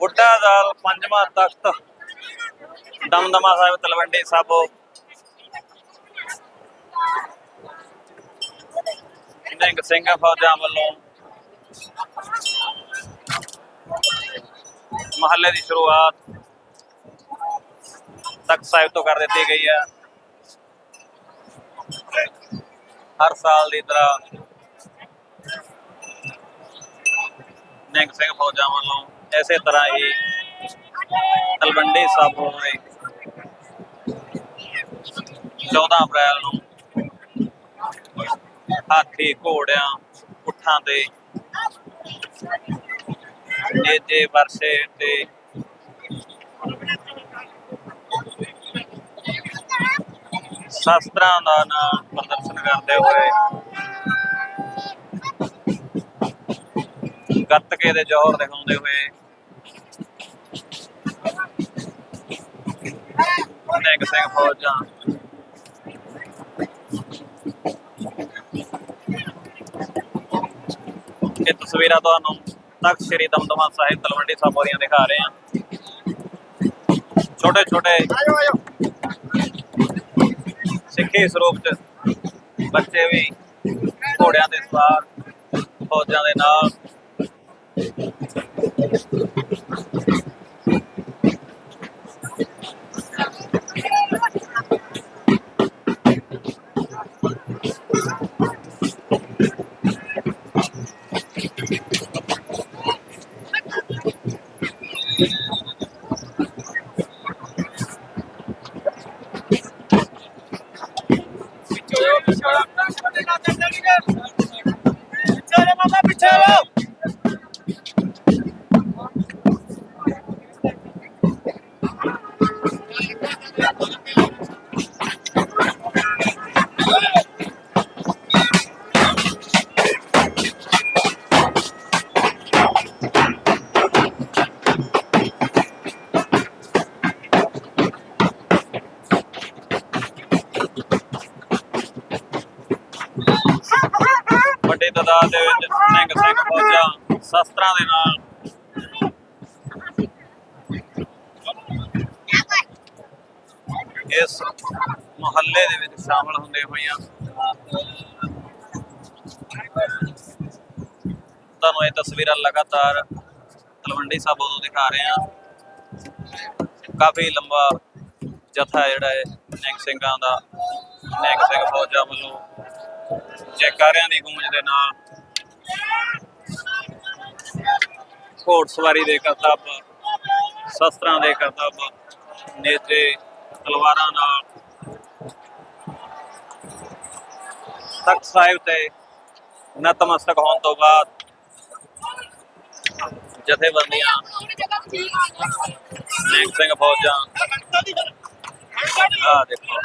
ਬੁੱਢਾ ਦਾਲ ਪੰਜਵਾਂ ਤਖਤ, ਦਮਦਮਾ ਸਾਹਿਬ, ਤਲਵੰਡੀ ਸਾਬੋ। ਨਿੰਗ ਸਿੰਘ ਫੌਜਾਂ ਵੱਲੋਂ ਮਹੱਲੇ ਦੀ ਸ਼ੁਰੂਆਤ ਤਖਤ ਸਾਹਿਬ ਤੋਂ ਕਰ ਦਿੱਤੀ ਗਈ ਹੈ। ਹਰ ਸਾਲ ਦੀ ਤਰ੍ਹਾਂ ਨਿੰਗ ਸਿੰਘ ਫੌਜਾਂ ਵੱਲੋਂ ਇਸੇ ਤਰ੍ਹਾਂ ਹੀ ਤਲਵੰਡੀ ਸਾਬੋ ਦੇ 14 ਅਪ੍ਰੈਲ ਨੂੰ ਹਾਥੀ, ਘੋੜਿਆਂ, ਉਠਾਂ ਤੇ ਨੇਜੇ ਵਰਸੇ ਤੇ ਸ਼ਾਸਤਰਾਂ ਦਾ ਨਾਮ ਪ੍ਰਦਰਸ਼ਨ ਕਰਦੇ ਹੋਏ ਗੱਤਕੇ ਦੇ ਜੋਹਰ ਦਿਖਾਉਂਦੇ ਹੋਏ ਨਿੰਗ ਸਿੰਘ ਫੌਜਾਂ ਇਹ ਤਸਵੀਰਾਂ ਤੁਹਾਨੂੰ ਤਖਤ ਸ੍ਰੀ ਦਮਦਮਾ ਸਾਹਿਬ ਤਲਵੰਡੀ ਦੀਆਂ ਦਿਖਾ ਰਹੇ ਹਾਂ। ਛੋਟੇ ਛੋਟੇ ਸਿੱਖੀ ਸਰੂਪ ਚ ਬੱਚੇ ਵੀ ਘੋੜਿਆਂ ਦੇ ਸਵਾਰ ਫੌਜਾਂ ਦੇ ਨਾਲ। ਵੱਡੀ ਤਾਦਾਦ ਦੇ ਵਿੱਚ ਨਿੰਗ ਸਿੰਘ ਫੌਜਾਂ ਸ਼ਸਤਰਾਂ ਦੇ ਨਾਲ। ਇਸ ਮੁਹੱਲੇ ਦੇ ਵਿੱਚ ਸ਼ਾਮਲ ਹੁੰਦੇ ਹੋਈਆਂ ਤੁਹਾਨੂੰ ਇਹ ਤਸਵੀਰਾਂ ਲਗਾਤਾਰ ਤਲਵੰਡੀ ਸਾਬੋ ਤੋਂ ਦਿਖਾ ਰਹੇ ਹਾਂ। ਕਾਫੀ ਲੰਬਾ ਜਥਾ ਜਿਹੜਾ ਹੈ ਨਿੰਗ ਸਿੰਘਾਂ ਦਾ ਨਿੰਗ ਸਿੰਘ ਫੌਜਾਂ ਵੱਲੋਂ ਜੈਕਾਰਿਆਂ ਦੀ ਗੂੰਜ ਦੇ ਨਾਲ। ਘੋੜ ਸਵਾਰੀ ਦੇ ਕਰਤੱਵ ਸ਼ਸਤਰਾਂ ਦੇ ਕਰਤੱਵ ਨੇਜੇ ਤਲਵਾਰਾਂ ਨਾਲ। ਤਖਤ ਸਾਹਿਬ ਤੇ ਨਤਮਸਤਕ ਹੋਣ ਤੋਂ ਬਾਅਦ ਜਥੇਬੰਦੀਆਂ ਸਿੰਘ ਸਿੰਘ ਫੌਜਾਂ ਆ ਦੇਖੋ।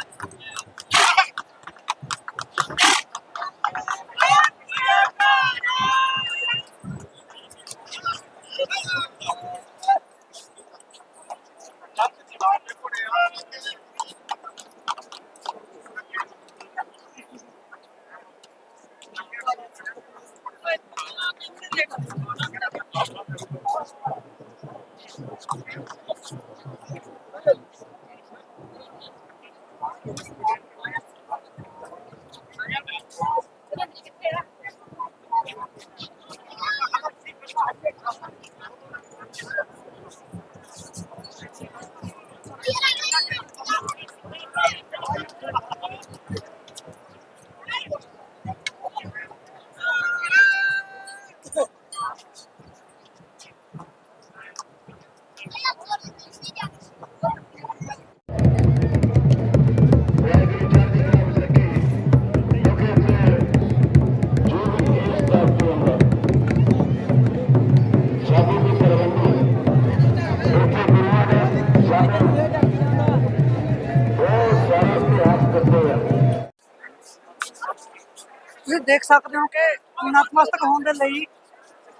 ਦੇਖ ਸਕਦੇ ਹੋ ਕਿ ਨਤਮਸਤਕ ਹੋਣ ਦੇ ਲਈ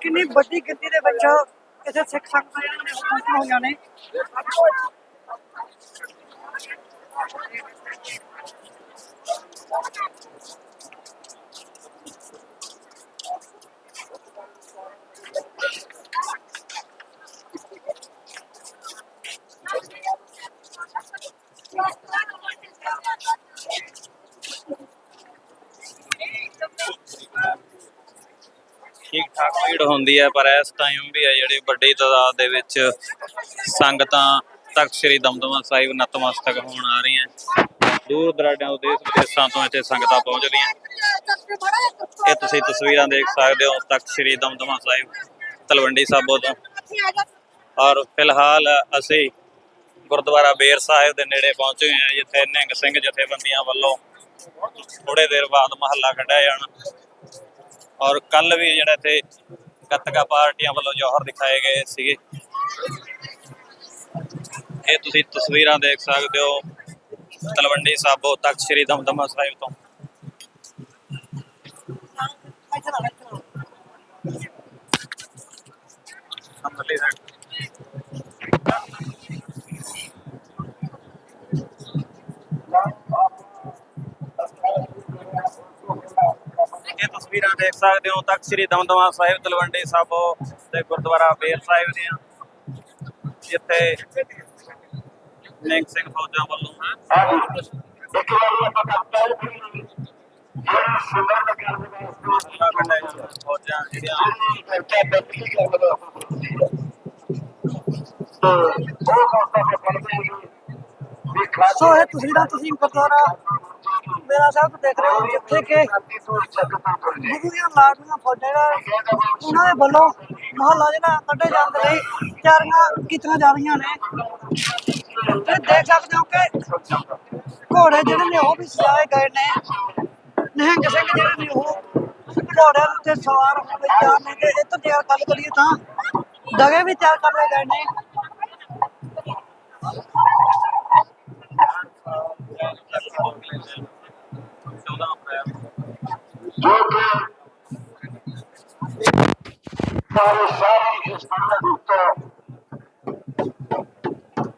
ਕਿੰਨੀ ਵੱਡੀ ਗਿਣਤੀ ਦੇ ਵਿੱਚ ਇੱਥੇ ਸਿੱਖ ਸੰਗਤਾਂ ਜਿਹੜੀਆਂ ਨੇ ਪਹੁੰਚੀਆਂ ਹੋਈਆਂ ਨੇ। ਭੀੜ ਹੁੰਦੀ ਹੈ, ਪਰ ਇਸ ਟਾਈਮ ਵੀ ਹੈ ਜਿਹੜੀ ਵੱਡੀ ਤਾਦਾਦ ਦੇ ਵਿੱਚ ਸੰਗਤਾਂ ਤਖਤ ਸ੍ਰੀ ਦਮਦਮਾ ਸਾਹਿਬ ਨਤਮਸਤਕ ਹੋਣ ਆ ਰਹੀਆਂ। ਦੂਰ ਦਰਾਡਿਆਂ ਤੋਂ, ਦੇਸ਼ ਵਿਦੇਸ਼ਾਂ ਤੋਂ ਇੱਥੇ ਸੰਗਤਾਂ ਪਹੁੰਚ ਰਹੀਆਂ। ਇਹ ਤੁਸੀਂ ਤਸਵੀਰਾਂ ਦੇਖ ਸਕਦੇ ਹੋ, ਤਖਤ ਸ੍ਰੀ ਦਮਦਮਾ ਸਾਹਿਬ, ਤਲਵੰਡੀ ਸਾਬੋ ਤੋਂ। ਔਰ ਫਿਲਹਾਲ ਅਸੀਂ ਗੁਰਦੁਆਰਾ ਬੇਰ ਸਾਹਿਬ ਦੇ ਨੇੜੇ ਪਹੁੰਚੇ ਹਾਂ, ਜਿੱਥੇ ਨਿਹੰਗ ਸਿੰਘ ਜਥੇਬੰਦੀਆਂ ਵੱਲੋਂ ਥੋੜੇ ਦੇਰ ਬਾਅਦ ਮਹੱਲਾ ਕੱਢਿਆ ਜਾਣਾ। ਔਰ ਕੱਲ ਵੀ ਜਿਹੜਾ ਇੱਥੇ ਗੱਤਕਾ ਪਾਰਟੀਆਂ ਵੱਲੋਂ ਜੌਹਰ ਦਿਖਾਏ ਗਏ ਸੀਗੇ ਇਹ ਤੁਸੀਂ ਤਸਵੀਰਾਂ ਦੇਖ ਸਕਦੇ ਹੋ ਤਲਵੰਡੀ ਸਾਬੋ ਤਖਤ ਸ੍ਰੀ ਦਮਦਮਾ ਸਾਹਿਬ ਤੋਂ ਅੰਦਰਲੀ side। ਇਹ ਤਸਵੀਰਾਂ ਦੇਖ ਸਕਦੇ ਹੋ ਤਖਤ ਸ੍ਰੀ ਦਮਦਮਾ ਸਾਹਿਬ ਤਲਵੰਡੀ ਸਾਬੋ ਤੇ ਗੁਰਦੁਆਰਾ ਬੇਰ ਸਾਹਿਬ ਦੀਆਂ। ਜਿੱਥੇ ਨਿਹੰਗ ਸਿੰਘ ਫੌਜਾਂ ਵੱਲੋਂ ਫੌਜਾਂ ਜਿਹੜੀਆਂ। ਸੋ ਇਹ ਤਸਵੀਰਾਂ ਤੁਸੀਂ ਗੁਰਦੁਆਰਾ ਮੇਰਾ ਸਾਹਿਬ ਦੇਖ ਰਹੇ ਹੋ, ਜਿੱਥੇ ਕਿ ਗੁਰੂ ਦੀਆਂ ਲਾਡਲੀਆਂ ਫੌਜਾਂ ਦਾ ਉਹਨਾਂ ਦੇ ਵੱਲੋਂ ਮਹੱਲਾ ਜਿਹੜਾ ਕੱਢੇ ਜਾਣ ਦੇ ਲਈ ਤਿਆਰੀਆਂ ਕੀਤੀਆਂ ਜਾ ਰਹੀਆਂ ਨੇ। ਤੇ ਦੇਖ ਸਕਦੇ ਹੋ ਕਿ ਘੋੜੇ ਜਿਹੜੇ ਨੇ ਉਹ ਵੀ ਸਜਾਏ ਗਏ ਨੇ। ਨਿਹੰਗ ਸਿੰਘ ਜਿਹੜੇ ਨੇ ਉਹ ਘੋੜਿਆਂ ਦੇ ਸਵਾਰ ਹੋਣ ਲਈ ਤਿਆਰ ਨੇ ਤੇ ਇਹ ਤਿਆਰ ਗੱਲ ਕਰੀਏ ਤਾਂ ਦਗੇ ਵੀ ਤਿਆਰ ਕਰ ਲਏ ਗਏ ਨੇ। ਚੌਦਾਂ ਅਪ੍ਰੈਲ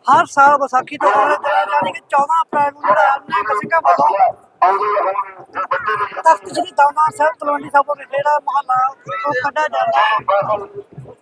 ਹਰ ਸਾਲ ਵਿਸਾਖੀ ਤੋਂ ਦਿਨ ਯਾਨੀ ਕਿ 14 ਅਪ੍ਰੈਲ ਨੂੰ ਜਿਹੜਾ ਨਿਹੰਗ ਸਿੰਘਾਂ ਵੱਲੋਂ ਤਖਤ ਸ੍ਰੀ ਦਮਦਮਾ ਸਾਹਿਬ ਤਲਵੰਡੀ ਸਾਬੋ ਵਿਖੇ ਜਿਹੜਾ ਮਹੱਲਾ ਉਹ ਕੱਢਿਆ ਜਾਂਦਾ ਹੈ?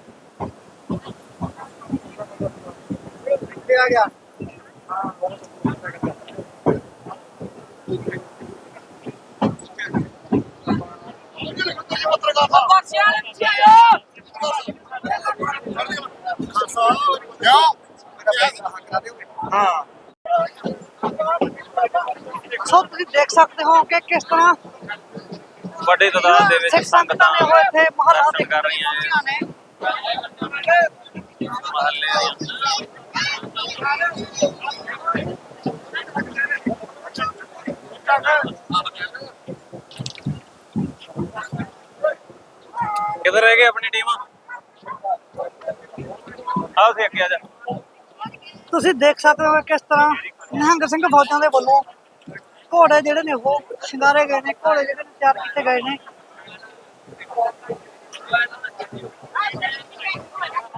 ਆ ਗਿਆ ਸੋ ਤੁਸੀਂ ਦੇਖ ਸਕਦੇ ਹੋ ਕਿ ਕਿਸ ਤਰ੍ਹਾਂ ਵੱਡੀ ਤਾਦਾਦ ਦੇ ਵਿੱਚ ਸਿੱਖ ਸੰਗਤਾਂ ਨੇ ਉਹ ਇੱਥੇ ਮਹੱਲਾ ਦਰਸ਼ਨ ਦੇ ਕਰ ਰਹੀਆਂ ਨੇ ਮਹੱਲੇ ਦੀਆਂ ਕਿੱਧਰ ਰਹਿ ਗਈ ਆਪਣੀ ਟੀਮ ਆਓ ਸੀ ਅੱਗੇ ਆ ਜਾ। ਤੁਸੀਂ ਦੇਖ ਸਕਦੇ ਹੋ ਕਿਸ ਤਰ੍ਹਾਂ ਨਿਹੰਗ ਸਿੰਘ ਫੌਜਾਂ ਦੇ ਵੱਲੋਂ ਘੋੜੇ ਜਿਹੜੇ ਨੇ ਉਹ ਸ਼ਿੰਗਾਰੇ ਗਏ ਨੇ, ਘੋੜੇ ਜਿਹੜੇ ਨੇ ਤਿਆਰ ਕੀਤੇ ਗਏ ਨੇ।